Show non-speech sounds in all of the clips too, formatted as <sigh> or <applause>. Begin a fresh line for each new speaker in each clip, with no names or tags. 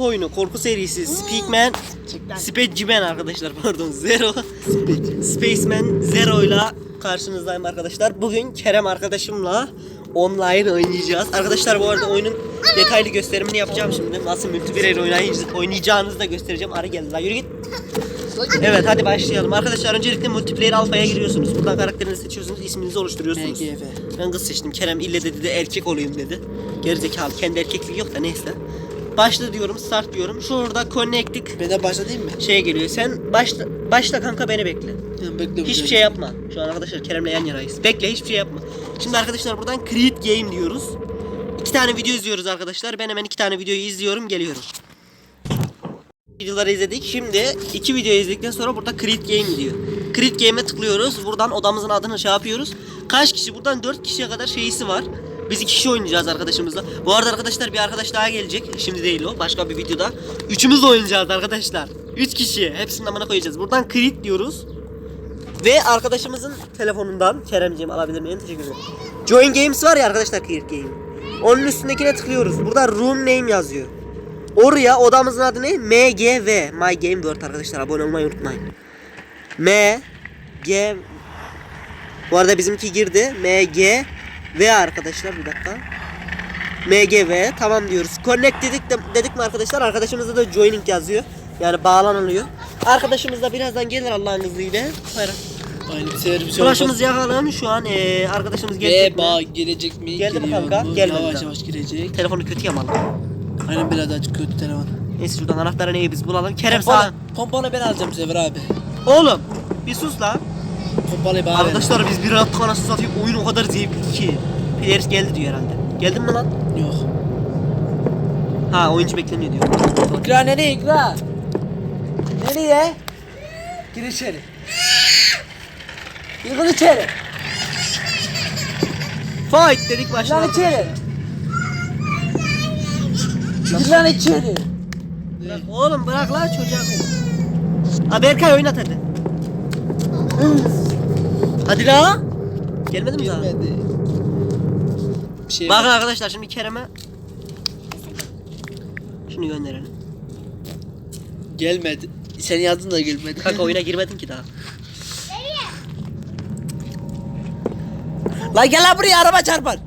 oyunu korku serisi Speakman Spaceman arkadaşlar pardon Zero Spaceman Zero ile karşınızdayım arkadaşlar. Bugün Kerem arkadaşımla online oynayacağız. Arkadaşlar bu arada oyunun detaylı gösterimini yapacağım şimdi. Nasıl multiplayer oynayacağınızı, oynayacağınızı da göstereceğim. Arı geldi lan yürü git. Evet hadi başlayalım. Arkadaşlar öncelikle multiplayer alfaya giriyorsunuz. Buradan karakterinizi seçiyorsunuz, isminizi oluşturuyorsunuz.
MGF.
Ben kız seçtim. Kerem ille dedi de erkek olayım dedi. Gerizekalı kendi erkekliği yok da neyse. Başla diyorum, start diyorum. Şurada connected
Ben de başlayayım mı?
şey geliyor. Sen başla başla kanka beni bekle.
Yani bekle
Hiçbir şey yapma. Şu an arkadaşlar Kerem'le yan yanayız. Bekle hiçbir şey yapma. Şimdi arkadaşlar buradan create game diyoruz. İki tane video izliyoruz arkadaşlar. Ben hemen iki tane videoyu izliyorum geliyorum. Videoları izledik. Şimdi iki video izledikten sonra burada create game diyor. Create game'e tıklıyoruz. Buradan odamızın adını şey yapıyoruz. Kaç kişi? Buradan 4 kişiye kadar şeyisi var. Biz iki kişi oynayacağız arkadaşımızla. Bu arada arkadaşlar bir arkadaş daha gelecek. Şimdi değil o. Başka bir videoda. Üçümüz oynayacağız arkadaşlar. Üç kişi. Hepsinin amına koyacağız. Buradan create diyoruz. Ve arkadaşımızın telefonundan Keremciğim alabilir miyim? Teşekkür ederim. Join Games var ya arkadaşlar Create Game. Onun üstündekine tıklıyoruz. Burada room name yazıyor. Oraya odamızın adı ne? MGV. My Game World arkadaşlar. Abone olmayı unutmayın. M G Bu arada bizimki girdi. MG V arkadaşlar bir dakika. MGV tamam diyoruz. Connect dedik de, dedik mi arkadaşlar? Arkadaşımızda da joining yazıyor. Yani bağlanılıyor. Arkadaşımız da birazdan gelir Allah'ın izniyle. Hayır.
Aynı bir sefer bir şey
yakalım. Şu an eee arkadaşımız gelecek
Ve bağ gelecek mi?
Geldi mi kanka?
mu?
Gelmedi
Yavaş yavaş girecek.
Telefonu kötü yamalı.
Aynen biraz açık kötü telefon.
Neyse şuradan anahtarı neyi biz bulalım. Kerem sağ.
Pompalı ben alacağım Sefer abi.
Oğlum bir sus lan.
Pompalı.
Arkadaşlar biz bir rahat anasını satayım. Oyun o kadar zevkli ki. Players geldi diyor herhalde. Geldin mi lan?
Yok.
Ha oyuncu bekleniyor diyor.
İkra nereye ikra? Nereye? Gir içeri. Gir içeri.
Fight dedik başla.
Lan içeri. Gir lan içeri.
Bırak, oğlum bırak lan çocuğa. Ha Berkay oynat hadi. Hadi la. Gelmedi mi daha?
Girmedi. Bir şey
Bakın arkadaşlar şimdi Kerem'e şunu gönderelim.
Gelmedi. Sen yazdın da gelmedi.
Kanka oyuna <laughs> girmedin ki daha.
Lan gel lan buraya araba çarpar.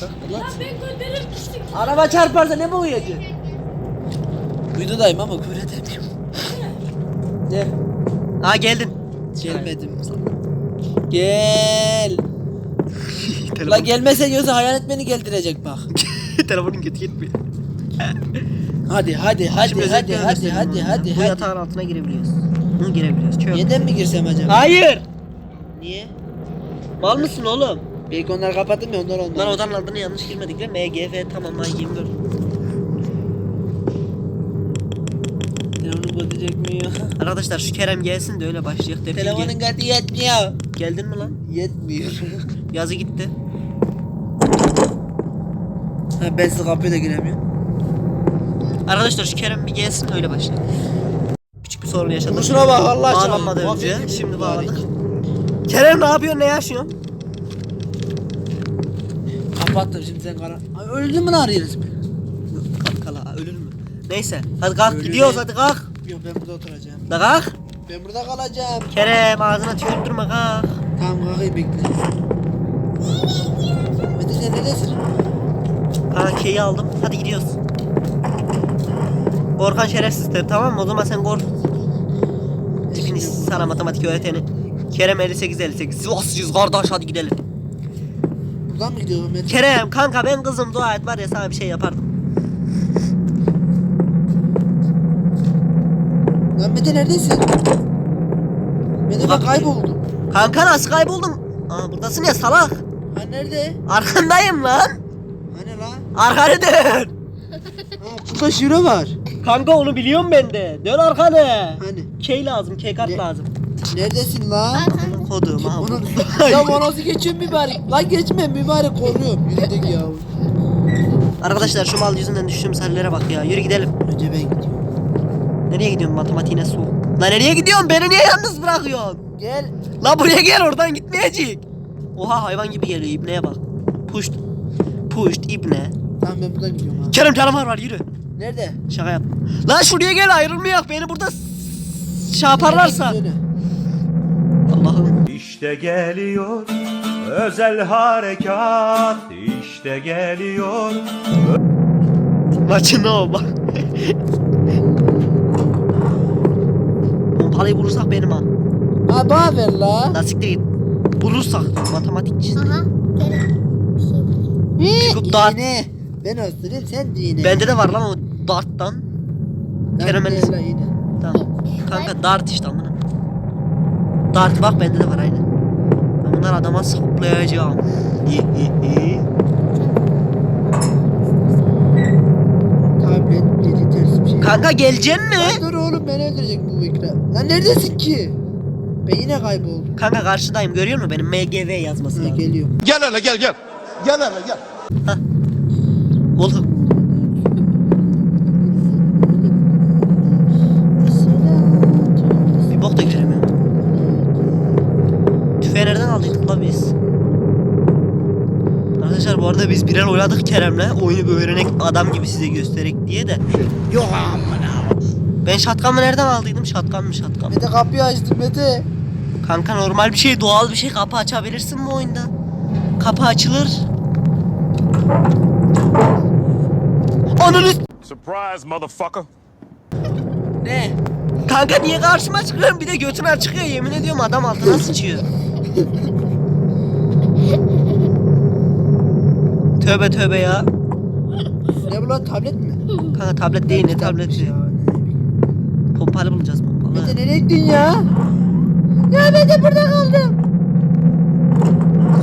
Bırak lan. Araba çarparsa ne mi uyuyacaksın? Videodayım ama küfür edemiyorum. Ne?
Ha geldin.
Gelmedim. Gel. <laughs>
Telefon,
La gelmesen yoksa hayalet beni geldirecek bak. <laughs>
Telefonun kötü gitmiyor. <laughs>
Hadi hadi hadi
Şimdi
hadi hadi hadi
bunu.
hadi
Bu
hadi.
yatağın altına girebiliyoruz. Hı girebiliyoruz. Çöp.
Yeniden mi girsem acaba?
Hayır.
Niye?
Mal mısın oğlum?
Belki onları kapattım ya onlar onlar.
Lan odanın adını yanlış girmedik ve MGF tamam ay 24.
Çekmiyor.
Arkadaşlar şu Kerem gelsin de öyle başlayacak.
Telefonun kodu yetmiyor.
Geldin mi lan?
Yetmiyor. <laughs>
Yazı gitti.
ha ben size kapıya da giremiyorum.
Arkadaşlar şu Kerem bir gelsin öyle başlayalım. Küçük bir sorun yaşadık.
Şuna bak Allah aşkına.
Bağlanmadan
Bak,
önce. Şimdi bağladık. Kerem ne yapıyorsun? Ne yaşıyorsun?
Kapattım şimdi sen kara. Ay, öldün mü lan arıyoruz?
Kalk la ölür mü? Neyse. Hadi kalk gidiyoruz hadi kalk.
Yok ben burada oturacağım.
Da kalk.
Ben burada kalacağım.
Kerem ağzına tükürüp durma kalk.
Tamam kalkayım bekle. Mete sen neredesin?
Keyi aldım. Hadi gidiyoruz. Korkan şerefsizdir tamam mı? O zaman sen kork. Tipini sana matematik öğreteni. Kerem 58 58. Sivaslıyız kardeş hadi gidelim.
Buradan mı gidiyorum Mete?
Kerem kanka ben kızım dua et var ya sana bir şey yapardım.
Mete neredesin? Mete ben
Bak-
kayboldum.
Kanka nasıl kayboldun? Aa buradasın ya salak.
Ha nerede?
Arkandayım lan.
Hani lan?
Arkanı dön.
Ha burada şura var.
Kanka onu biliyorum ben de. Dön arkanı.
Hani?
Key lazım, key kart
Ne?
lazım.
Neredesin lan?
Kodum ha.
Onun... <laughs> ya bu nasıl geçiyor mübarek? Lan geçme mübarek koruyorum. Yürüdük ya.
Arkadaşlar şu mal yüzünden düştüğümüz hallere bak ya. Yürü gidelim.
Önce ben gidiyorum.
Nereye gidiyorsun matematiğine soğuk. Lan nereye gidiyorsun? Beni niye yalnız bırakıyorsun?
Gel.
La buraya gel oradan gitmeyecek. Oha hayvan gibi geliyor ibneye bak. Pushed. Pushed ibne.
Tamam ben buradan gidiyorum abi.
Kerem canavar var yürü.
Nerede?
Şaka yaptım. Lan şuraya gel ayrılmayak beni burada s- şey yaparlarsa. Allah'ım.
İşte geliyor özel harekat işte geliyor
Maçın o bak. Pompalıyı vurursak benim ha.
Abi bana ver la.
Nasıl değil. Vurursak matematikçi.
Aha. Gelin.
Çıkıp dağıt.
İğne. Ben öldüreyim sen de iğne.
Bende de var lan o darttan.
Lan iğne.
Tamam. Kanka dart işte amına. Dart bak bende de var aynı. Ben bunları adama saplayacağım.
Tablet şey.
Kanka geleceksin mi?
Lan dur oğlum beni öldürecek bu ekran. Lan neredesin ki? Ben yine kayboldum.
Kanka karşıdayım görüyor musun benim MGV yazması
Ha,
lazım.
geliyorum.
Gel hele gel gel. Gel hele gel.
Oğlum Biz birer oynadık Kerem'le. Oyunu bir öğrenek adam gibi size göstererek diye de.
Yok amına.
Ben şatkanı nereden aldıydım? Şatkan mı şatkan?
Mete kapıyı açtım Mete.
Kanka normal bir şey doğal bir şey kapı açabilirsin bu oyunda. Kapı açılır. Ananı
Surprise, motherfucker.
Ne?
Kanka niye karşıma çıkıyorsun? Bir de götüne çıkıyor yemin ediyorum adam altına sıçıyor. <laughs> tövbe tövbe ya.
Ne bu lan tablet mi?
Kanka tablet değil ne tableti.
Ya.
Pompalı bulacağız pompalı.
Mete nereye gittin ya? Ya Mete burada kaldım.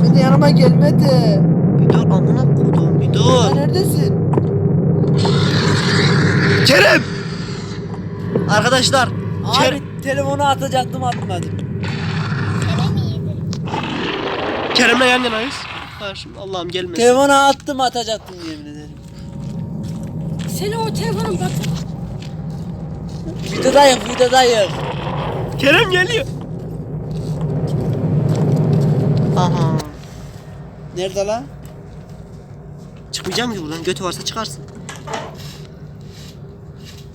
Mete yanıma gel Mete.
Bir dur amına kodum bir
Sen
dur.
neredesin?
Kerem! Arkadaşlar. Kerem.
Abi telefonu atacaktım atmadım.
Kerem iyidir.
Kerem'le yan yanayız. Karşım Allah'ım gelmesin.
Telefonu attım atacaktım yemin ederim.
Seni o telefonun bak.
Videodayım videodayım.
Kerem geliyor. Aha.
Nerede lan?
Çıkmayacağım ki buradan. Götü varsa çıkarsın.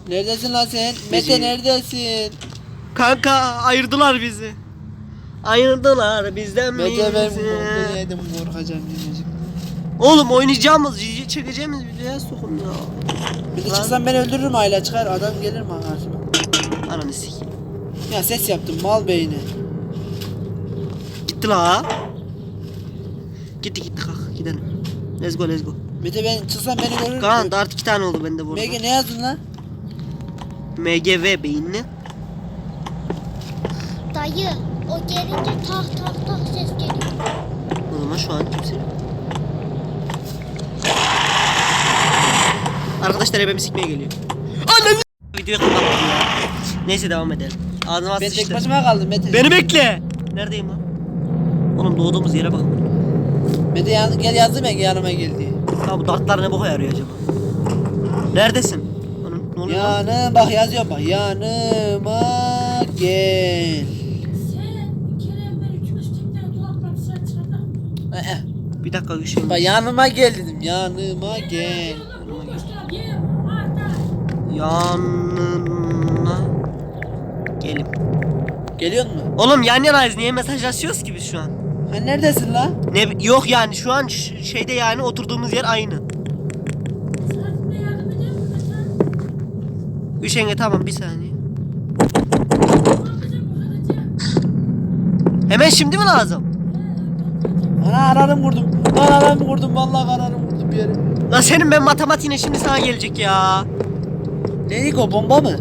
Neredesin lan sen? Mete
Mete.
neredesin?
Kanka ayırdılar bizi. Ayırdılar bizden
Mete ben korkunu yedim korkacağım diyecek.
Oğlum oynayacağımız, video çekeceğimiz videoya sokun ya.
Bir de
Lan.
çıksam ben öldürürüm hala çıkar adam gelir mi karşıma?
Ananı sikeyim.
Ya ses yaptım mal beyni.
Gitti la. Gitti gitti kalk gidelim. Let's go let's go.
Mete ben çıksam beni görür?
Kaan dart iki tane oldu bende burada.
Mege ne yazdın lan?
MGV beyinli.
Dayı. O gelince tak tak tak ses geliyor.
O zaman şu an kimse yok. Arkadaşlar ebemi sikmeye geliyor. Ananı Videoyu kapattım ya. Neyse devam edelim. Ağzıma
Ben tek
sıçtı.
başıma kaldım Mete.
Beni bekle. Neredeyim lan? Oğlum doğduğumuz yere bak.
Mete yan, gel yazdım ya yanıma gel diye.
Ha bu dartlar ne boka yarıyor acaba? Neredesin? Oğlum, ne oluyor lan?
Bak yazıyor bak yanıma gel.
Sen Kerem ben üçümüz tekrar dolaptan dışarı çıkardım.
Ee.
Bir dakika bir şey.
Bak yanıma gel dedim yanıma gel.
Arda.
Yanına gelip.
Geliyor mu?
Oğlum yan yanayız niye mesajlaşıyoruz ki biz şu an?
Ha neredesin lan?
Ne yok yani şu an ş- şeyde yani oturduğumuz yer aynı. Üşenge tamam bir saniye. Hemen şimdi mi lazım?
Ana ararım vurdum. Lan ararım vurdum vallahi ararım vurdum bir yere.
La senin ben matematiğine şimdi sana gelecek ya.
Neydi o bomba mı?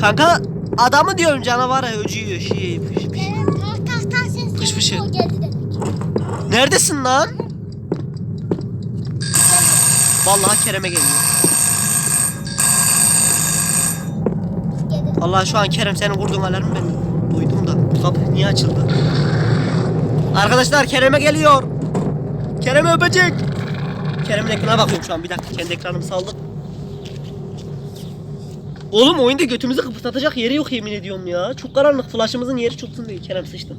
Kanka adamı diyorum canavara öcüyor şey.
Kerem tak tak tak ses
fışı.
gelince o geldi demek.
Neredesin lan? Vallahi Kerem'e geliyor.
Geldi.
Vallahi şu an Kerem senin vurduğun alarmı ben duydum da. Kapı niye açıldı? Arkadaşlar Kerem'e geliyor. Kerem öpecek. Kerem'in ekranına bakıyorum şu an. Bir dakika kendi ekranımı saldım. Oğlum oyunda götümüzü kıpırdatacak yeri yok yemin ediyorum ya. Çok karanlık. Flash'ımızın yeri çoksun değil. Kerem sıçtın.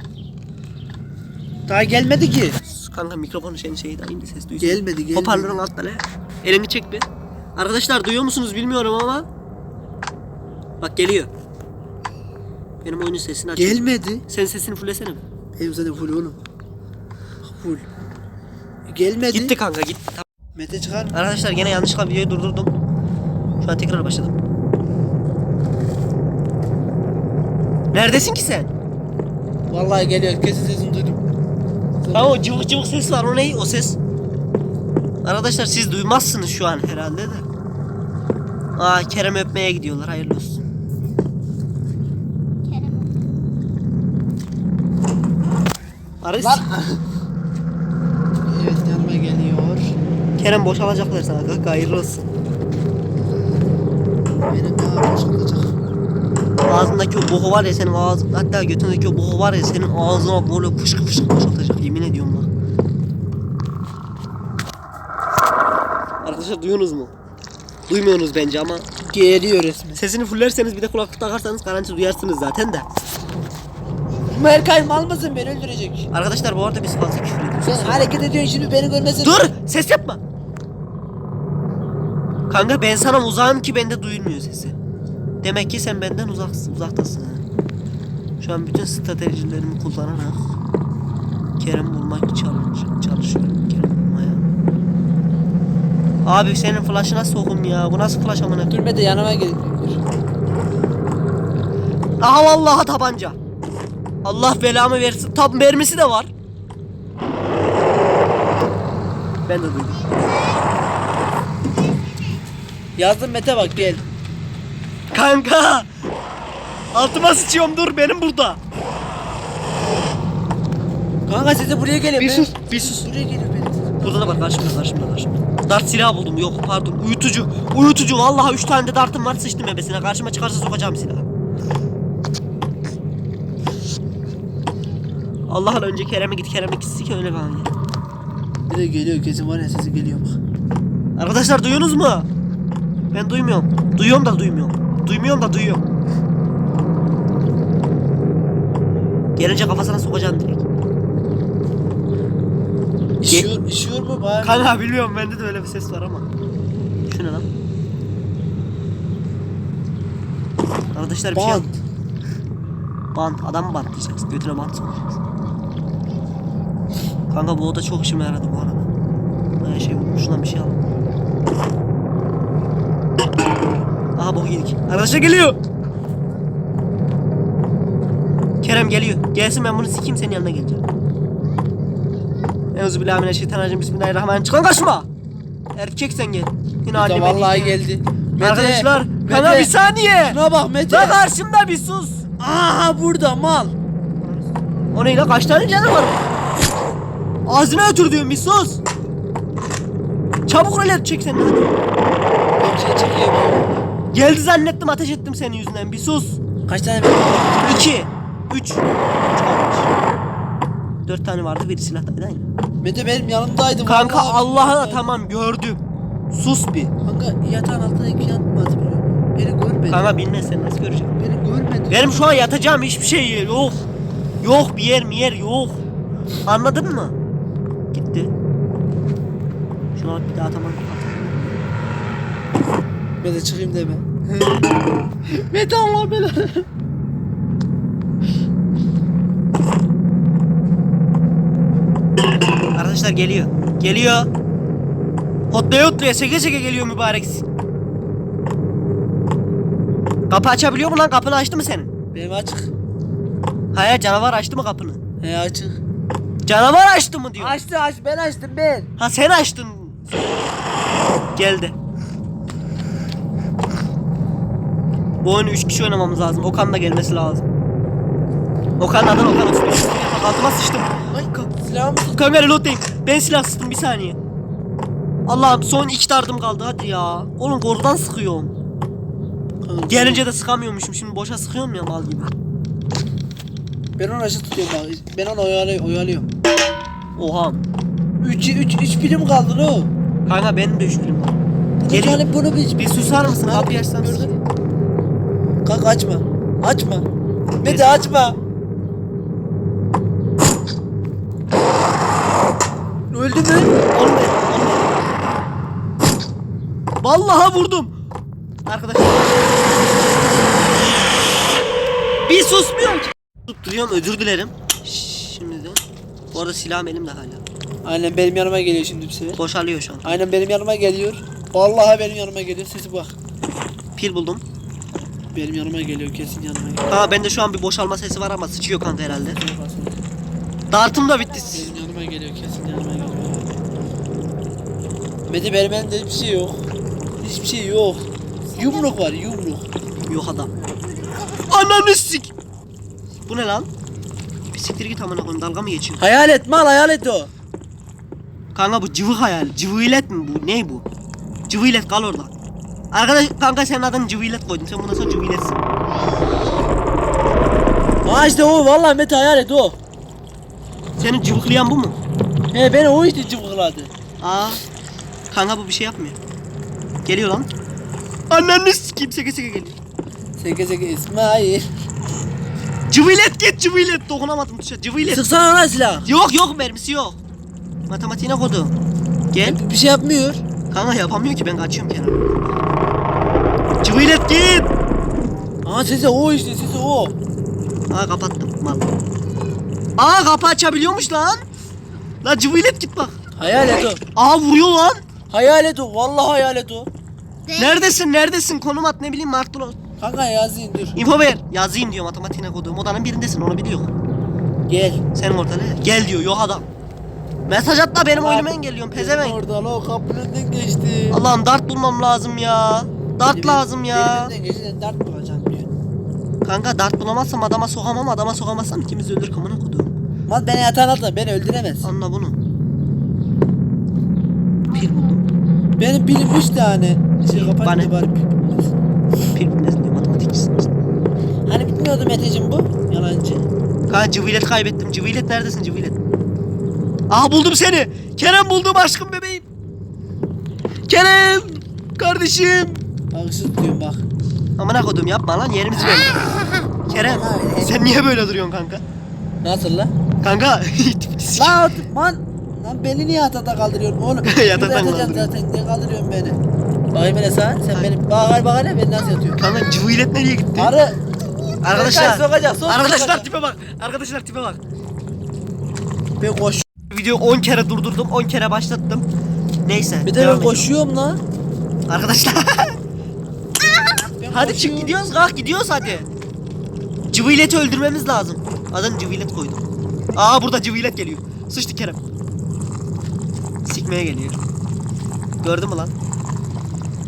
Daha gelmedi ki.
Kanka mikrofonu senin şeyi de indi ses duysun.
Gelmedi gelmedi.
Hoparlörün altta ne? Elini çek bir. Arkadaşlar duyuyor musunuz bilmiyorum ama. Bak geliyor. Benim oyunun sesini aç.
Gelmedi.
Sen sesini fullesene mi?
Benim zaten full oğlum. Full. Gelmedi.
Gitti kanka gitti.
Mete çıkar?
Arkadaşlar gene yanlışlıkla videoyu durdurdum. Şu an tekrar başladım. Neredesin ki sen?
Vallahi geliyor. Kesin sesini duydum.
Tamam o cıvık cıvık ses var o ne o ses? Arkadaşlar siz duymazsınız şu an herhalde de. Aa Kerem öpmeye gidiyorlar hayırlı olsun.
Kerem.
Lan. evet yanıma geliyor.
Kerem boşalacaklar sana kanka hayırlı olsun.
Benim daha boş olacak.
Ağzındaki o boku var ya senin ağzın hatta götündeki o boku var ya senin ağzına böyle fışkı fışkı boşaltacak yemin ediyorum bak. Arkadaşlar duyuyorsunuz mu? Duymuyorsunuz bence ama
Geliyor resmen.
sesini fullerseniz bir de kulaklık takarsanız garanti duyarsınız zaten de.
Bu Erkay mal mısın beni öldürecek.
Arkadaşlar bu arada biz fazla küfür ediyoruz.
Sen hareket ediyorsun şimdi beni görmesin.
Dur! Ses yapma! Kanka ben sana uzağım ki bende duyulmuyor sesi. Demek ki sen benden uzaksın, uzaktasın. Şu an bütün stratejilerimi kullanarak Kerem bulmak çalış çalışıyorum. Kerem bulmaya. Abi senin flash'ına sokum ya. Bu nasıl flash amına?
Dur Mete yanıma gel.
Aha vallahi tabanca. Allah belamı versin. Tab mermisi de var. Ben de duydum.
Yazdım Mete bak gel.
Kanka! Altıma sıçıyorum dur benim burada.
Kanka size buraya geliyor.
Bir
Ben-
sus, bir sus.
Buraya geliyor benim.
Burada da var karşımda karşımda karşımda. Dart silahı buldum yok pardon uyutucu. Uyutucu vallahi 3 tane de dartım var sıçtım ebesine karşıma çıkarsa sokacağım silahı. Allah'ın önce Kerem'e git Kerem'e gitsin ki öyle ya.
Bir de geliyor kesin var ya sesi geliyor bak.
Arkadaşlar duyuyorsunuz mu? Ben duymuyorum. Duyuyorum da duymuyorum. Duymuyorum da duyuyorum. Gelince kafasına sokacağım direkt.
İşiyor, işiyor mu bari?
Kanka bilmiyorum bende de öyle bir ses var ama. Şu ne lan? Arkadaşlar bir şey
Bant.
yap. Bant. Adam bantlayacaksın. Götüne bant sokacaksın. Kanka bu oda çok işime yaradı bu arada. Bayağı şey. Şundan bir şey al. Aha bu yedik. Arkadaşlar geliyor. Kerem geliyor. Gelsin ben bunu sikeyim senin yanına geleceğim. Euzubillahimineşşeytanirracim. Bismillahirrahmanirrahim. Çık lan kaçma. Erkek sen gel. Yine halime
vallahi geldi. Mete,
Arkadaşlar
Mete,
kanka bir saniye.
Şuna bak Mete.
Lan karşımda bir sus.
Aha burada mal.
O ne lan kaç tane canı var? Ağzına ötür diyorum bir sus. Çabuk rölet çek sen hadi.
Çekiyor.
Geldi zannettim ateş ettim senin yüzünden bir sus.
Kaç tane Mete?
İki. Üç. Üç kalmış. Dört tane vardı biri silahtaydı aynı.
Mete benim yanımdaydı.
Kanka
vallahi.
Allah'a tamam gördüm. Sus bir.
Kanka yatağın altında iki yatmaz biliyor. Beni görmedi.
Kanka bilmez sen nasıl göreceksin?
Beni görmedi.
Benim şu an yatacağım hiçbir şey yok. Yok bir yer mi yer yok. Anladın mı? Gitti. Şuna bir daha tamam.
Mete çıkayım deme. Mete Allah belanı.
Arkadaşlar geliyor. Geliyor. Hotlaya hotlaya seke seke geliyor mübarek. Kapı açabiliyor mu lan? Kapını açtı mı senin?
Benim açık.
Hayır canavar açtı mı kapını?
He açık.
Canavar açtı mı diyor.
Açtı aç ben açtım ben.
Ha sen açtın. Geldi. Bu oyunu 3 kişi oynamamız lazım. Okan da gelmesi lazım. Okan adın Okan olsun. Altıma sıçtım.
Ay silahımı tut.
Kamera lootayım. Ben silah sıktım bir saniye. Allah'ım son iki dardım kaldı hadi ya. Oğlum korkudan sıkıyorum. Gelince de sıkamıyormuşum. Şimdi boşa sıkıyorum ya mal gibi.
Ben onu açık tutuyorum bak. Ben onu oyalıyorum. oyalıyorum.
Oha.
3 3 3 film kaldı o.
Kanka benim de üç film var.
Yani bunu bir
Bir susar mısın? Kapıyı açsana.
Gördün. Kanka açma. Açma. Mete açma. Öldü mü?
Olmadı. Vallahi vurdum. Arkadaşlar. Bir susmuyorum ki. Tutturuyorum özür dilerim. Şimdi de. Bu arada silahım elimde hala.
Aynen benim yanıma geliyor şimdi bir sefer.
Boşalıyor şu an.
Aynen benim yanıma geliyor. Vallahi benim yanıma geliyor. Sesi bak.
Pil buldum.
Benim yanıma geliyor kesin yanıma geliyor.
Ha bende şu an bir boşalma sesi var ama sıçıyor kanka herhalde. Dartım da bitti.
Benim yanıma geliyor kesin yanıma geliyor. Mete benim elimde hiçbir şey yok. Hiçbir şey yok. Yumruk var yumruk.
Yok adam. Ananı sik. Bu ne lan? Bir siktir git amına koyayım dalga mı geçiyor?
Hayalet mal hayalet o.
Kanka bu cıvı hayal. Cıvılet mi bu? Ne bu? Cıvılet kal orada. Arkadaş kanka senin adın Cıvılet koydum. Sen bundan sonra Cıvıletsin.
Aa işte o vallahi Mete hayalet o.
Seni cıvıklayan bu mu?
He beni o işte cıvıkladı.
Aa. Kanka bu bir şey yapmıyor. Geliyor lan. Ananı sikeyim seke seke geliyor.
Seke seke İsmail.
Cıvılet git Cıvılet. Dokunamadım tuşa. Cıvılet.
Sıksana ona silah.
Yok yok mermisi yok. Matematiğine kodu. Gel.
Bir şey yapmıyor.
Kanka yapamıyor ki ben kaçıyorum kenara. Cıvılet git.
Aa sesi o işte sesi o.
Aa kapattım mal. Aa kapı açabiliyormuş lan. La cıvılet git bak.
Hayalet o.
Aa vuruyor lan.
Hayalet o. Vallahi hayalet o.
Neredesin neredesin konum at ne bileyim Martlo.
Kanka yazayım dur.
Info ver. Yazayım diyor matematiğine koduğum odanın birindesin onu biliyor.
Gel.
Senin orada ne? Gel diyor yok adam. Mesaj at da benim oyunumu engelliyorsun pezevenk.
Orada la o kapının önünden geçti.
Allah'ım dart bulmam lazım ya. Dart lazım ya.
Benim önünden geçti dart bulacağım diyor.
Kanka dart bulamazsam adama sokamam adama sokamazsam ikimiz de öldür kamına koduğum.
Mal beni yatağın altına beni öldüremez.
Anla bunu. Pil buldum.
Benim pilim 3 tane. Şey
Bana-
bari pil bulursun.
Pil ne diyor matematikçisin işte.
Hani bitmiyordu Meteciğim bu? Yalancı.
Kanka Cıvılet kaybettim. Cıvılet neredesin Cıvılet? Aha buldum seni. Kerem buldum aşkım bebeğim. Kerem. Kardeşim.
Haksız diyorum bak.
Amına kodum yapma lan yerimizi <laughs> belli. Kerem sen niye böyle duruyorsun kanka?
Nasıl la?
Kanka <laughs>
La otur man. Lan beni niye yatakta kaldırıyorsun oğlum? <laughs>
Yataktan kaldırıyorum.
zaten. Niye kaldırıyorsun beni? Bakayım hele sen. Sen beni bakar bakar ya beni nasıl yatıyorsun?
kanka Cıvılet nereye gitti?
Arı.
Arkadaşlar.
Sokacak,
Arkadaşlar tipe bak. Arkadaşlar tipe bak.
Ben koş.
Videoyu 10 kere durdurdum, 10 kere başlattım. Neyse.
Bir de ben koşuyorum lan.
Arkadaşlar.
Ben <laughs>
hadi çık
koşuyorum.
gidiyoruz kalk gidiyoruz hadi. Cıvılet'i öldürmemiz lazım. Adını Cıvılet koydum. Aa burada Cıvılet geliyor. Sıçtı Kerem. Sikmeye geliyor. Gördün mü lan?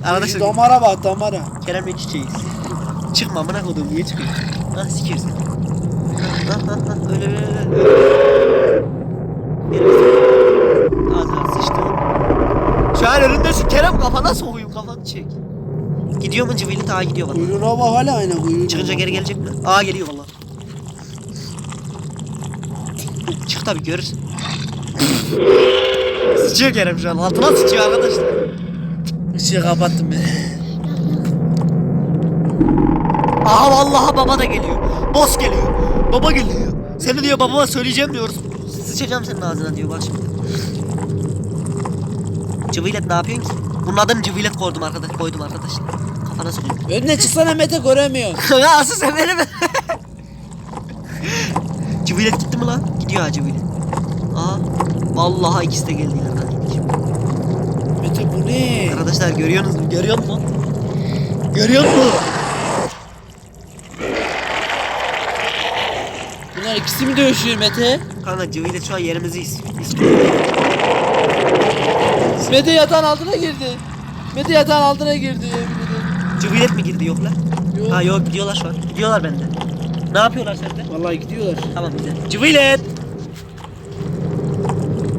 Arkadaşlar
Damara bak damara.
Kerem'le iç içeyiz. Çıkma amına koduğum niye çıkıyorsun? Ha sikiyorsun. Ha ha ha öyle öyle öyle. Benim Ağzına sıçtı. An önündesin Kerem kafana sokuyum kafanı çek. Gidiyor mu Cıvılet? Aa gidiyor valla.
Kuyruğuna bak hala aynen kuyruğuna.
Çıkınca geri gelecek mi? Aa geliyor valla. Çık tabi görürsün. sıçıyor Kerem şu an. Altına sıçıyor arkadaşlar.
Işığı kapattım ben.
Aha vallahi baba da geliyor. Boss geliyor. Baba geliyor. Seni diyor babama söyleyeceğim diyoruz. Sıçacağım senin ağzına diyor bak şimdi. Cıvılet ne yapıyorsun ki? Bunun adını Cıvılet koydum arkadaş koydum arkadaşlar. Kafana sokuyorum.
Önüne çıksana Mete göremiyor. <laughs>
ya asıl sen beni mi? Cıvılet gitti mi lan? Gidiyor ha Cıvılet. Aa. Vallahi ikisi de geldi lan.
Mete bu ne?
Arkadaşlar görüyorsunuz mu? Görüyor musun? Görüyor musun?
Bunlar ikisi mi dövüşüyor Mete?
Kanka Cıvılet şu an yerimizi is istiyor.
Mete yatağın altına girdi. Mete yatağın altına girdi.
Cıvılet mi girdi yok lan?
Yok.
Ha yok gidiyorlar şu an. Gidiyorlar benden. Ne yapıyorlar sende?
Vallahi gidiyorlar.
Tamam güzel. Cıvılet!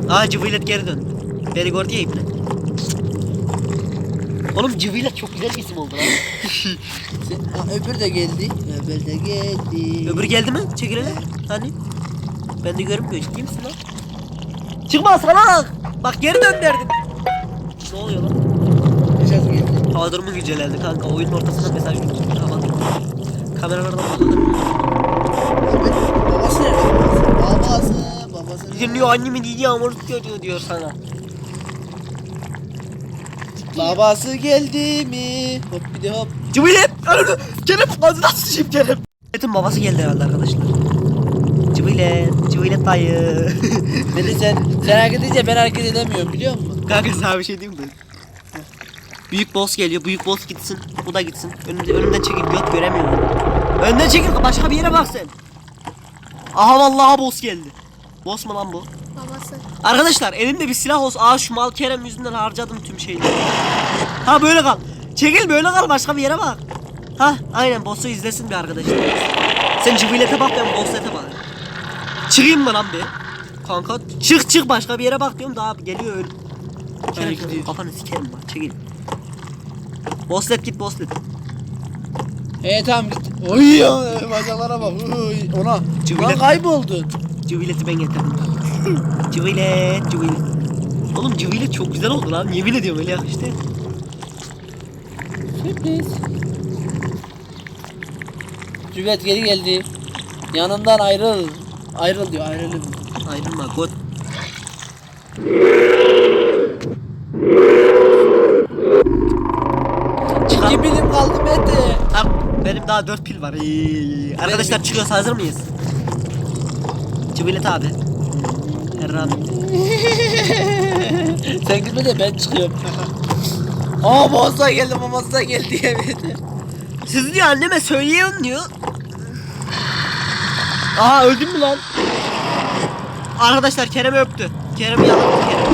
Aa Cıvılet geri döndü. Beni gördü ya ipne. Oğlum Cıvılet çok güzel bir isim oldu lan. <laughs>
Sen- öbür de geldi. Öbür de geldi.
Öbürü geldi mi? Çekilene. Hani? Ben de görünmüyor. Ciddi misin lan? Çıkma salak! Bak geri dön derdin. Ne oluyor lan? Hava durumu güncellendi kanka. Oyunun ortasında mesaj güncellendi. Hava durumu. Kameralardan.
Babası nerede? Babası. Babası.
Bizim diyor annemin dediği yağmur tutuyor diyor, diyor sana.
Babası geldi mi? Hop bir de hop.
Cıvılet! Kerem ağzına sıçayım Kerem. Cıvılet'in babası geldi herhalde arkadaşlar. Cıvılet, Cıvılet dayı.
Mete sen, sen hareket edince ben hareket edemiyorum biliyor musun?
Kanka sana bir şey diyeyim mi? Büyük boss geliyor. Büyük boss gitsin. Bu da gitsin. Önümde, önümden çekil. Göt göremiyorum. Önden çekil. Başka bir yere bak sen. Aha vallahi boss geldi. Boss mu lan bu?
Babası.
Arkadaşlar elimde bir silah olsa aa şu mal Kerem yüzünden harcadım tüm şeyleri. Ha böyle kal. Çekil böyle kal başka bir yere bak. Ha aynen boss'u izlesin bir arkadaşlar. Sen civilete bak ben boss'ete bak. Çıkayım mı lan bir? Kanka çık çık başka bir yere bak diyorum daha geliyor öyle. Kerem
gidiyor.
kafanı sikerim bak çekil. Bosslet git bosslet.
He tamam git. Oy ya bacaklara bak. Oy, ona.
Cıvile.
Lan kayboldu.
Civileti ben getirdim. <laughs> civilet civilet. Oğlum civilet çok güzel oldu lan. Yemin ediyorum öyle yakıştı.
Sürpriz. Cüvet geri geldi. Yanından ayrıl. Ayrıl diyor ayrılın.
Ayrılma. Çıkar.
İki bilim kaldı Mete.
Tamam, benim daha 4 pil var. İyi. Arkadaşlar çıkıyoruz hazır mıyız? Civilet abi. Erra abi.
Sen gitme de ben çıkıyorum. Aa monster geldi monster geldi diye.
Siz diyor anneme söyleyin diyor. Aa öldün mü lan? Arkadaşlar Kerem öptü. Kerem yalattı Kerem.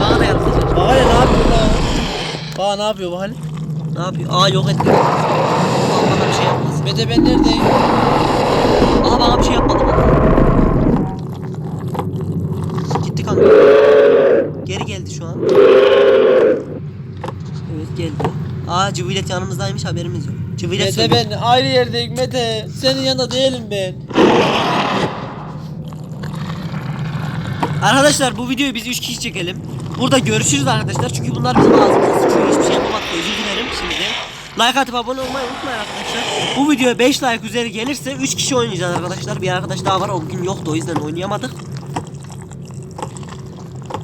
Bana da yalattı.
Bak hele ne yapıyor lan? Bak ne yapıyor bak hele.
Ne yapıyor? Aa yok etti. Aa bana bir şey yapmaz.
Mete ben neredeyim?
Aa bana bir şey yapmadı. Gitti kanka. Geri geldi şu an. Evet geldi. Aa Civilet yanımızdaymış haberimiz yok. Civilet
Mete ben ayrı yerdeyim Mete. Senin yanında değilim ben.
Arkadaşlar bu videoyu biz 3 kişi çekelim. Burada görüşürüz arkadaşlar. Çünkü bunlar bizim ağzımıza sıçıyor. Hiçbir şey yapamadık. Özür dilerim şimdi. Like atıp abone olmayı unutmayın arkadaşlar. Bu videoya 5 like üzeri gelirse 3 kişi oynayacağız arkadaşlar. Bir arkadaş daha var. O gün yoktu o yüzden oynayamadık.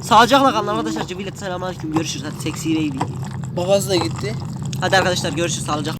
Sağlıcakla kalın arkadaşlar. Civilet selamünaleyküm. Görüşürüz. Hadi seksi baby.
Babası da gitti.
Hadi arkadaşlar görüşürüz. Sağlıcakla.